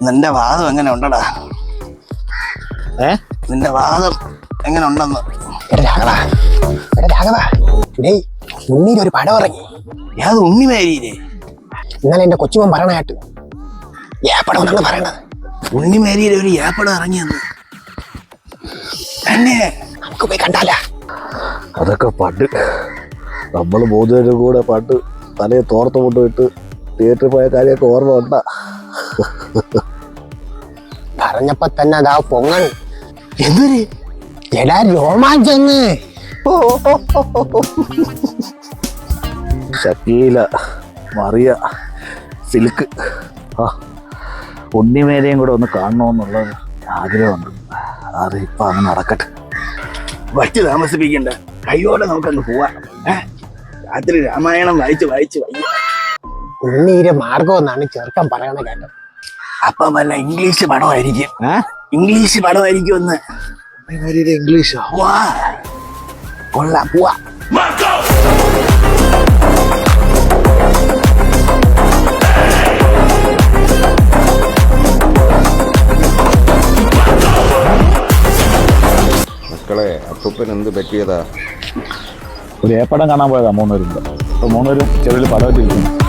നിന്റെ വാദം എങ്ങനെ ഉണ്ടടാ? ഏ? നിന്റെ വാദം എങ്ങനെ ഉണ്ടെന്ന്? എടാ രാഘവ എടാ രാഘവ. ഡേയ് ഒരു പടം ഇറങ്ങി. ഏത് ഉണ്ണിമേരിയില്ലേ ഇന്നലെ എന്റെ കൊച്ചുമോൻ പറയണായിട്ട് ഏപ്പടം പടം എന്നാണ് പറയണത്. ഉണ്ണിമേരിയിലെ ഒരു ഏപ്പടം ഇറങ്ങിയെന്ന്. തന്നെ. നമുക്ക് പോയി കണ്ടാല. അതൊക്കെ പണ്ട്. നമ്മൾ മൂന്നുപേരും കൂടെ പണ്ട് തലയെ തോർത്ത് കൊണ്ടുപോയിട്ട് തിയേറ്ററിൽ പോയ കാര്യമൊക്കെ ഓർമ്മ ഉണ്ടാ? പറഞ്ഞപ്പോ തന്നെ അതാ പൊങ്ങൻ. എന്തൊരു എടാ രോമാഞ്ചെന്ന് ഷക്കീല മറിയ സിൽക്ക്. ആ ഉണ്ണിമേലയും കൂടെ ഒന്ന് കാണണമെന്നുള്ള ആഗ്രഹമുണ്ട്. അത് ഇപ്പൊ അങ്ങ് നടക്കട്ടെ. വച്ച് താമസിപ്പിക്കണ്ട. കയ്യോടെ നമുക്കങ്ങ് പോവാം? രാത്രി രാമായണം വായിച്ച് വായിച്ച് വയ്യ. ഉണ്ണീര് മാർഗം എന്നാണ് ചെറുക്കൻ പറയണ കേട്ടത് അപ്പം വല്ല ഇംഗ്ലീഷ് പടമായിരിക്കും. ഇംഗ്ലീഷ് പടമായിരിക്കും ഒന്ന്. ഇംഗ്ലീഷോ? വാ. കൊള്ളാം പോവാ. മക്കളെ അപ്പൂപ്പൻ എന്ത് പറ്റിയതാ? ഒരു ഏപ്പടം കാണാൻ പോയതാ മൂന്നുപേരും. കൂടെ അപ്പൊ മൂന്നുപേരും ചെറിയ പടമായിട്ടിരിക്കുന്നു